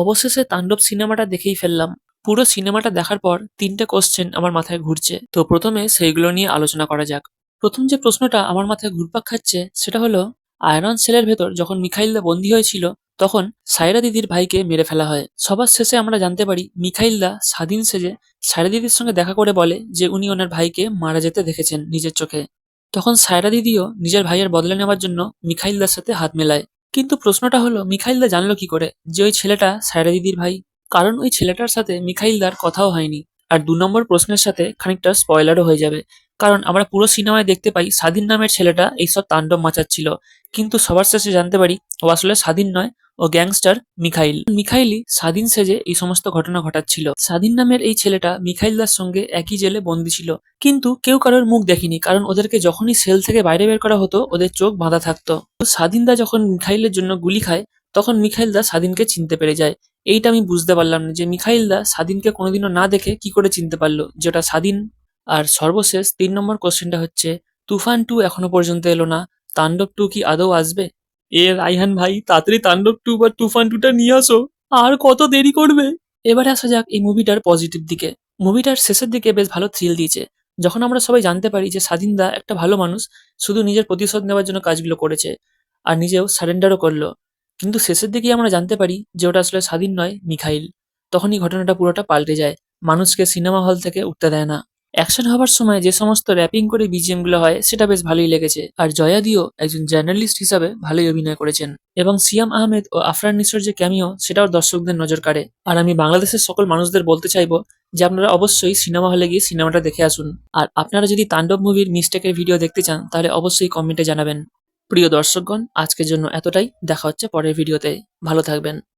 অবশেষে তাণ্ডব সিনেমাটা দেখেই ফেললাম। পুরো সিনেমাটা দেখার পর তিনটে কোশ্চেন আমার মাথায় ঘুরছে। তো প্রথমে সেইগুলো নিয়ে আলোচনা করা যাক। প্রথম যে প্রশ্নটা আমার মাথায় ঘুরপাক খাচ্ছে সেটা হলো, আয়রন সেলের ভেতর যখন মিখাইলদা বন্দী হয়েছিল, তখন সায়রা দিদির ভাইকে মেরে ফেলা হয়। সবার শেষে আমরা জানতে পারি মিখাইলদা স্বাধীন সেজে সায়রা দিদির সঙ্গে দেখা করে বলে যে উনি ওনার ভাইকে মারা যেতে দেখেছেন নিজের চোখে। তখন সায়রা দিদিও নিজের ভাইয়ের বদলে নেওয়ার জন্য মিখাইলদার সাথে হাত মেলায়। কিন্তু প্রশ্নটা হলো, মিখাইলদা জানলো কি করে যে ওই ছেলেটা সায়রা দিদির ভাই। কারণ ওই ছেলেটার সাথে মিখাইলদার কথাও হয়নি। আর দু নম্বর প্রশ্নের সাথে খানিকটা স্পয়লারও হয়ে যাবে। কারণ আমরা পুরো সিনেমায় দেখতে পাই স্বাধীন নামের ছেলেটা এইসব তাণ্ডব মাচাচ্ছিল। কিন্তু সবার শেষে জানতে পারি, ও আসলে স্বাধীন নয়। ও গ্যাংস্টার মিখাইল। মিখাইলই স্বাধীন সেজে এই সমস্ত ঘটনা ঘটাচ্ছিল। স্বাধীন নামের এই ছেলেটা মিখাইল মিখাইলদার সঙ্গে একই জেলে বন্দি ছিল। কিন্তু কেউ কারোর মুখ দেখেনি, কারণ ওদেরকে যখনই সেল থেকে বাইরে বের করা হতো, ওদের চোখ বাঁধা থাকতো। স্বাধীনদা যখন মিখাইলের জন্য গুলি খায়, তখন মিখাইলদা স্বাধীনকে চিনতে পেরে যায়। এইটা আমি বুঝতে পারলাম না যে মিখাইলদা স্বাধীনকে কোনোদিনও না দেখে কি করে চিনতে পারল, যেটা স্বাধীন। আর সর্বশেষ তিন নম্বর কোশ্চেনটা হচ্ছে, তুফান টু এখনও পর্যন্ত এলো না, তাণ্ডব টু কি আদৌ আসবে? এ রাইহান ভাই, তাড়াতাড়ি তাণ্ডব টু বা তুফান টুটা নিয়ে আসো। আর কত দেরি করবে? এবারে আসা যাক এই মুভিটার পজিটিভ দিকে। মুভিটার শেষের দিকে বেশ ভালো থ্রিল দিয়েছে। যখন আমরা সবাই জানতে পারি যে স্বাধীনদা একটা ভালো মানুষ, শুধু নিজের প্রতিশোধ নেওয়ার জন্য কাজগুলো করেছে আর নিজেও সারেন্ডারও করল। কিন্তু শেষের দিকেই আমরা জানতে পারি যে ওটা আসলে স্বাধীন নয়, মিখাইল। তখনই ঘটনাটা পুরোটা পাল্টে যায়। মানুষকে সিনেমা হল থেকে উঠতে দেয় না। অ্যাকশন হবার সময় যে সমস্ত র্যাপিং করে বিজিএমগুলো হয়, সেটা বেশ ভালোই লেগেছে। আর জয়াদিও একজন জার্নালিস্ট হিসাবে ভালোই অভিনয় করেছেন। এবং সিয়াম আহমেদ ও আফরান নিসোর যে ক্যামিও সেটাও দর্শকদের নজর কাড়ে। আর আমি বাংলাদেশের সকল মানুষদের বলতে চাইব যে আপনারা অবশ্যই সিনেমা হলে গিয়ে সিনেমাটা দেখে আসুন। আর আপনারা যদি তাণ্ডব মুভির মিস্টেকের ভিডিও দেখতে চান, তাহলে অবশ্যই কমেন্টে জানাবেন। প্রিয় দর্শকগণ, আজকের জন্য এতটাই। দেখা হচ্ছে পরের ভিডিওতে। ভালো থাকবেন।